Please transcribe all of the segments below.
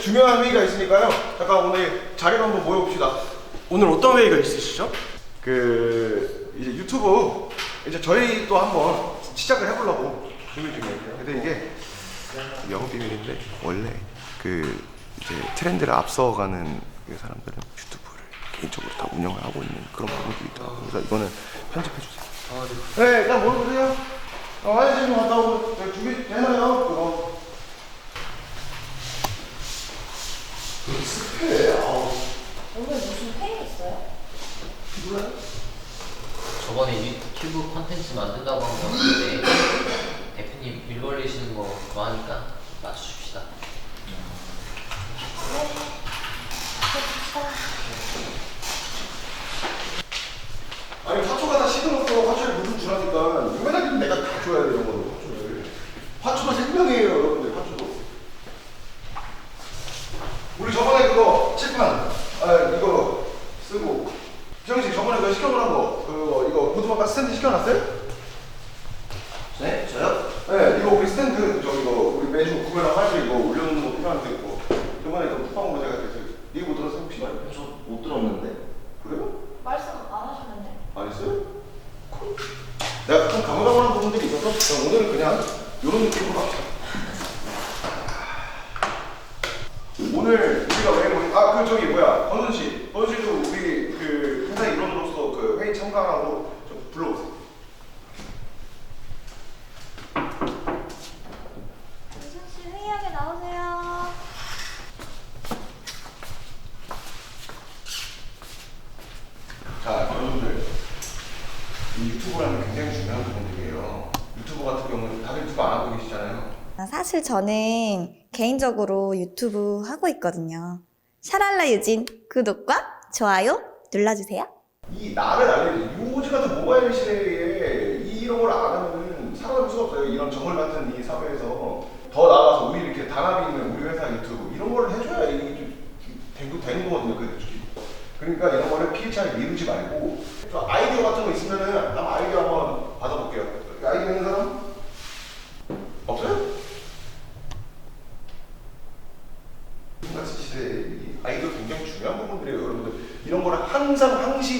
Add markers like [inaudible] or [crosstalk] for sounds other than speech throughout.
중요한 회의가 있으니까요. 잠깐 오늘 자리로 한번 모여봅시다. 오늘 어떤 회의가 있으시죠? 그 이제 유튜브 이제 저희 또 한번 시작을 해보려고 준비 중이에요. 근데 이게 영업 비밀인데 원래 그 이제 트렌드를 앞서가는 그 사람들은 유튜브를 개인적으로 다 운영을 하고 있는 그런 부분들이 있더라고요. 그래서 이거는 편집해 주세요. 네, 일단 물어보세요. 어, 화장실 좀 갔다 오고 네, 준비 되나요? 그거. 습해. 아우. 오늘 무슨 회의 있어요? 몰라요? 저번에 유튜브 컨텐츠 만든다고 한 거 같은데 대표님 일 벌리시는 거 좋아하니까 맞춰줍시다. 아니 화초가 다 식어놓고 화초에 물을 주라니까 유명하게 내가 다 줘야 돼 이런 거는 화초를 화초가 생명이에요 여러분들 화초 우리 저번에 그거 칠판 아 이거 쓰고 지영씨 저번에 그거 시켜놓은 거 그거 이거 보드마카 스탠드 시켜놨어요? 네? 저요? 네 이거 우리 스탠드 저 이거 우리 매주 구매랑 할때 이거 올려놓는 거 필요한데 이거 저번에 그 쿠팡으로 제가 그래서 이거 못 들었어요 혹시 말이요 저못 들었는데. 그래요? 말씀 안 하셨는데. 안 했어요? 내가 가끔 가물가물한 부분들이 있어서 그냥 오늘은 그냥 이런 느낌으로 합시다. 오늘 우리가 왜 모인? 아그 저기 뭐야 건순 씨, 건순 씨도 우리 그 회사 일원으로서 그 회의 참가하고 좀 불러오세요. 유승 씨 회의하게 나오세요. 자 여러분들 이 유튜브라는 게 굉장히 중요한 부분들이에요. 유튜브 같은 경우는 다들 유튜브 안 하고 계시잖아요. 아, 사실 저는 개인적으로 유튜브 하고 있거든요. 샤랄라 유진 구독과 좋아요 눌러주세요. 이 나를 알려줘. 요즘 같은 모바일 시대에 이런 걸안 하면은 살아남을 수가 없어요. 이런 정글 같은 이 사회에서 더 나아가서 우리 이렇게 단합이 있는 우리 회사 유튜브 이런 걸 해줘야 이게 좀 되는, 되는 거거든요. 그 그러니까 이런 거를 피해자를 미루지 말고 저 아이디어 같은 거 있으면은 아이디어 한번 받아볼게요. 아이디어 있는 사람? 없어요? 같은 시대에 이 아이디어 굉장히 중요한 부분들이에요, 여러분들. 이런 거를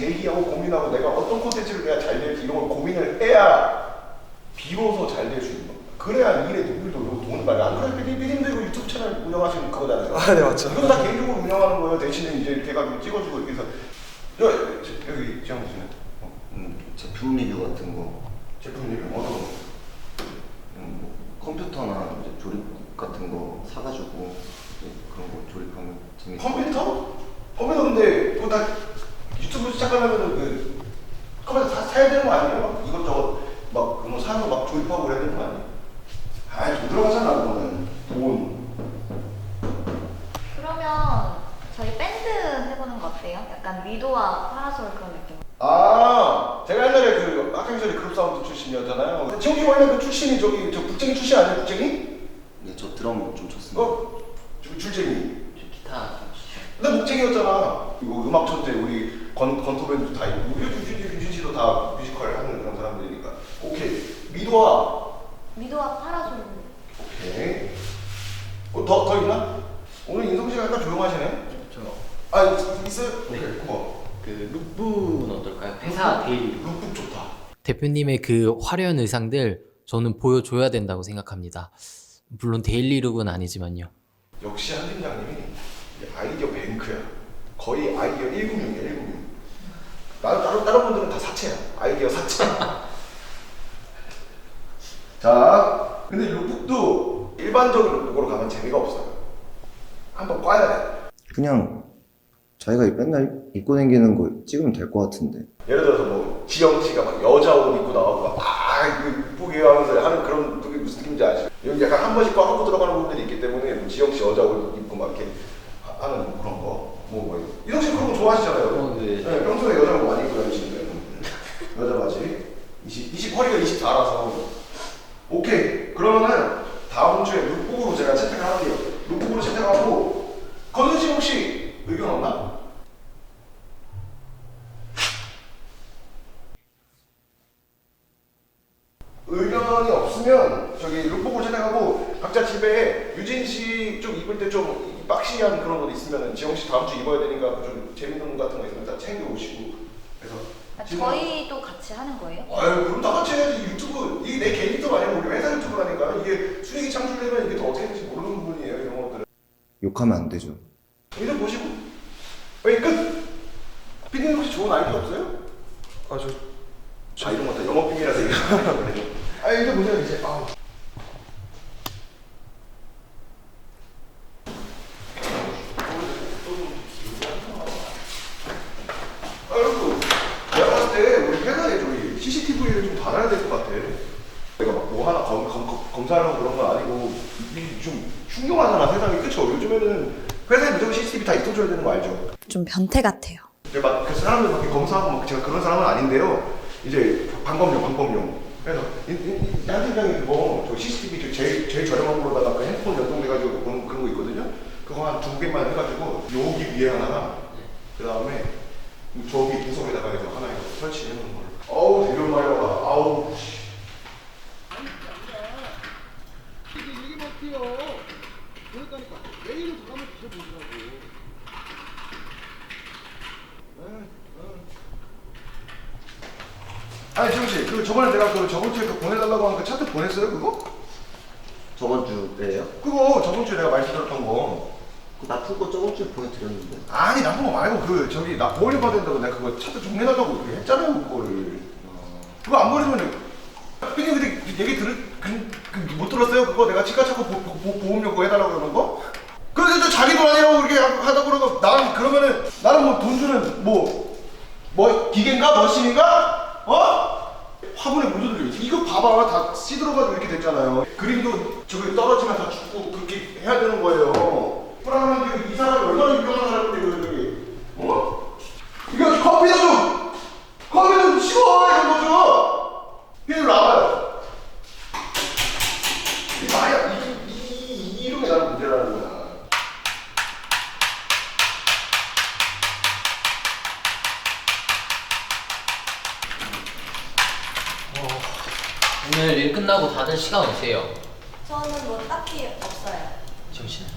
대기하고 고민하고 내가 어떤 콘텐츠를 내가 잘 될지 이런 걸 고민을 해야 비로소 잘 될 수 있는 겁니다. 그래야 일에 누구도 돈을 많이 안 그래 피디님도 이거 유튜브 채널 운영하시는 그거잖아요. 아, 네, 맞죠. 이거 다 개인적으로 운영하는 거예요. 대신에 이제 이렇게 해가지고 찍어주고 이렇게 해서 여, 저, 여기 지영 씨는 어, 음, 제품 리뷰 같은 거, 제품 리뷰 어떤 거? 음, 뭐 컴퓨터나 이제 조립 같은 거 사가지고 이제 그런 거 조립하면 재밌어. 컴퓨터? 컴퓨터 근데 다 유튜브 시작하면은 그 컴퓨터 다 사야 되는 거 아니에요? 막 이것저것 막 그거 사서 막 조립하고 그래야 되는 거 아니에요? 아이 돈 들어가잖아 그거는 돈 그러면 저희 밴드 해보는 거 어때요? 약간 미도와 파라솔 그런 느낌. 아, 제가 옛날에 그 학창 시절에 그룹 사운드 출신이었잖아요. 지영 씨 원래 그 출신이 저기 저 국쟁이 출신 아니에요? 국쟁이? 네, 저 드럼 좀 쳤습니다. 어? 줄- 줄쟁이. 저 기타 좀 치죠. 근데 목쟁이였잖아. 이거 음악 천재 우리 건, 건토벤도 다 있고 유진, 유진 씨도 다 뮤지컬 하는 그런 사람들이니까 오케이 미도아 미도와 파라솔. 오케이 어, 더, 더 있나? 오늘 인성 씨가 약간 조용하시네 저 아 있어요? 오케이 네. 고마워 그 룩북은 어떨까요? 회사 데일 룩북 좋다 대표님의 그 화려한 의상들 저는 보여줘야 된다고 생각합니다. 물론 데일리 룩은 아니지만요. 역시 한 팀장님이 아이디어 뱅크야 거의 아이디어 1 9 6이야1 9 6 나는 다른, 다른 분들은 다 사채야. 아이디어 사채. [laughs] 자, 근데 룩북도 일반적인 룩북으로 가면 재미가 없어요. 한번 꽈야 돼. 그냥 자기가 맨날 입고 다니는 거 찍으면 될 것 같은데. 예를 들어서 뭐 지영 씨가 막 여자 옷 입고 나와서 막아 이거 이쁘게 하면서 하는 그런 그게 무슨 느낌인지 아시죠? 여기 약간 한 번씩 꽉 하고 들어가는 분들이 있기 때문에 뭐 지영 씨 여자 옷 입고 막 이렇게 하는 그런 좋아하시잖아요. 어, 네. 평소에 여자 옷 많이 입고 다니시는데. 여자 바지. 20, 20, 허리가 24라서. 오케이. 그러면은 다음 주에 룩북으로 제가 채택을 할게요. 룩북으로 채택하고, 건순 씨 혹시 의견 없나? 의견이 없으면 저기 룩북으로 채택하고 각자 집에 유진 씨 좀 입을 때좀 박시한 그런 거 있으면은 지영 씨 다음 주 입어야 되니까 좀 재밌는 거 같은 거 있으면 다 챙겨 오시고. 그래서 아, 지금- 저희도 같이 하는 거예요? 아유 그럼 다 같이 해야지. 유튜브 이게 내 개인 유튜브 아니고 우리 회사 유튜브라니까 이게 수익이 창출되면 이게 또 어떻게 될지 모르는 부분이에요 이런 것들은. 욕하면 안 되죠. 이들 보시고. 여기 끝! 피디님 혹시 좋은 아이디어 없어요? 아저 아 이런 것도 영업 비밀이라서 얘기하는 아 이제 보세요 이제. 아 아이고 내가 봤을 때 우리 회사에 저기 달아야 될 것 같아 내가 막 뭐 하나 검, 검, 검, 검사하려고 그런 건 아니고 이게 좀 흉흉하잖아 세상이 그쵸 요즘에는 회사에 무조건 CCTV 다 있어줘야 되는 거 알죠? 좀 변태 같아요. 이제 막 그 사람들 막 검사하고 막 제가 그런 사람은 아닌데요. 이제 방법용 방법용. 그래서 한 팀장이 그거 저 CCTV 저 제일 제일 저렴한 거로다가 그 핸드폰 연동돼가지고 그런 그런 거 있거든요. 그거 한 두 개만 해가지고 여기 위에 하나, 그 다음에 저기 구석에다가 해서 하나 이거 설치해 놓는 걸. 어우 대련 마려워. 아우. 씨. 아니 지영 씨, 그 저번에 내가 그 저번 주에 그 보내달라고 한 그 차트 보냈어요 그거? 저번 주에요? 그거 저번 주에 내가 말씀드렸던 거. 그 나쁜 거 저번 주에 보내드렸는데. 아니 나쁜 거 말고 그 저기 나 보호를 받는다고 내가 그거 차트 정리해달라고 했잖아요 그거를. 그거 안 버리면은 형님 근데 얘기 들을 그, 그, 못 들었어요? 그거 내가 치과 찾고 보험료 그거 해달라고 그러는 거? 그래서 저 자기 돈 아니라고 그렇게 하- 하다 그러고 나는 그러면은 나는 뭐 돈 주는 뭐뭐 기계인가 머신인가? 어? 화분에 물 들려 이거 봐봐 다 시들어가지고 이렇게 됐잖아요 그림도 저기 떨어지면 다 죽고 그렇게 해야 되는 거예요 그러면 이 사람이 얼마나 유명한 사람인데 그 저기 어? 이거 커피도 좀 커피 좀 치워 이런 거죠 얘들 나와요 이 말이야 이, 이, 이, 이런 게 나는 문제라는 거야 오늘 일 끝나고 다들 시간 어때요? 저는 뭐 딱히 없어요. 정신은?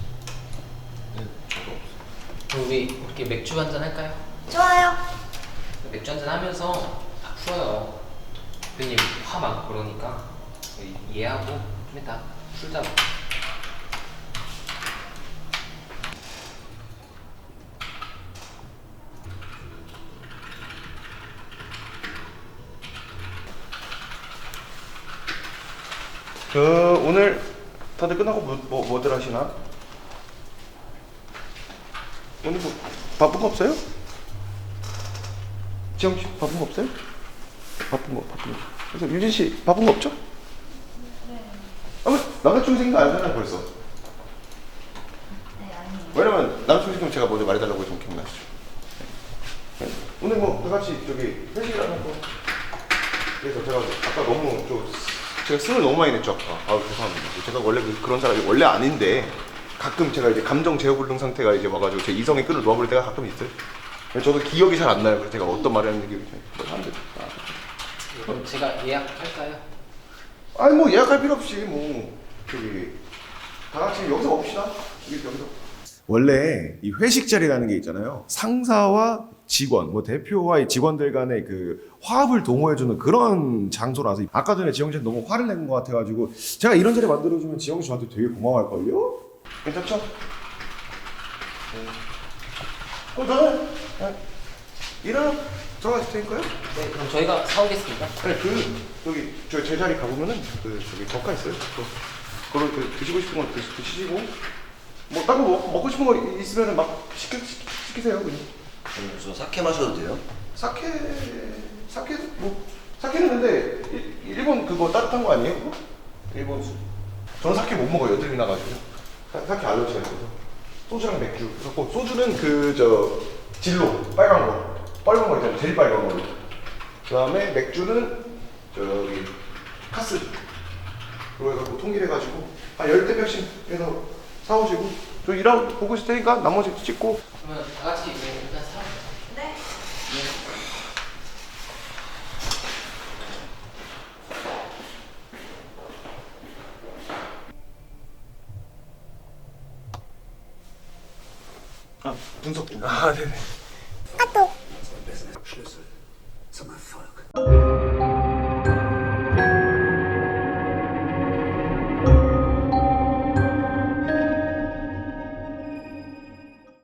저도 없어. 그럼 우리 이렇게 맥주 한잔 할까요? 좋아요. 맥주 한잔 하면서 다 풀어요. 대표님 화 많고 그러니까 이해하고 좀 이따 풀자고. 그 오늘 다들 끝나고 뭐, 뭐 뭐들 하시나? 오늘 뭐 바쁜 거 없어요? 지영 씨 바쁜 거 없어요? 바쁜 거 바쁜 거. 그래서 유진 씨 바쁜 거 없죠? 네. 아무 남자친구 생긴 거 알잖아요 벌써. 네. 왜냐면 남자친구 제가 먼저 말해달라고 좀 기억나시죠? 네. 오늘 뭐 다 같이 저기 회식이라는 거. 그래서 제가 아까 너무 좀 제가 승을 너무 많이 냈죠 아까. 아 죄송합니다. 제가 원래 그- 그런 사람이 원래 아닌데 가끔 제가 이제 감정 제어불능 상태가 이제 와가지고 제 이성의 끈을 놓아버릴 때가 가끔 있어요. 저도 기억이 잘 안 나요. 그래서 제가 어떤 말을 했는지 기억이 잘 안 돼요. 그럼 제가 예약할까요? 아니 뭐 예약할 필요 없이 뭐 저기 다 같이 여기서 먹읍시다. 여기 여기서. 원래 이 회식 자리라는 게 있잖아요. 상사와 직원, 뭐 대표와 이 직원들 간의 그 화합을 도모해주는 그런 장소라서 아까 전에 지영 씨한테 너무 화를 낸 것 같아가지고 제가 이런 자리 만들어주면 지영 씨 저한테 되게 고마워할걸요? 괜찮죠? 네. 그럼 저는 네. 일하러 들어가실 테니까요. 네, 그럼 저희가 사오겠습니다. 아니 그 여기 저 제 자리 가보면은 그 저기 젓가 있어요. 그 그걸 그 드시고 싶은 거 드시, 드시고 뭐 다른 거 먹, 먹고 싶은 거 이- 있으면은 막 시켜 시, 시키세요 그냥. 저 사케 마셔도 돼요? 사케 사케 뭐 사케는 근데 일- 일본 그거 따뜻한 거 아니에요? 그거? 일본 술. 저는 사케 못 먹어요. 여드름이 나가지고 사, 사케 알러지가 있어서 소주랑 맥주. 그래서 소주는 그 저 진로 빨간 거 빨간 거 있잖아요. 제일 빨간 거. 그다음에 맥주는 저기 카스. 그거 해갖고 통일해가지고 한 열대 병씩 해서 사오시고 저 일하고 보고 있을 테니까 나머지 찍고 그러면 다 같이 이제 일단 사. 네. 아 분석 중. 아 네네.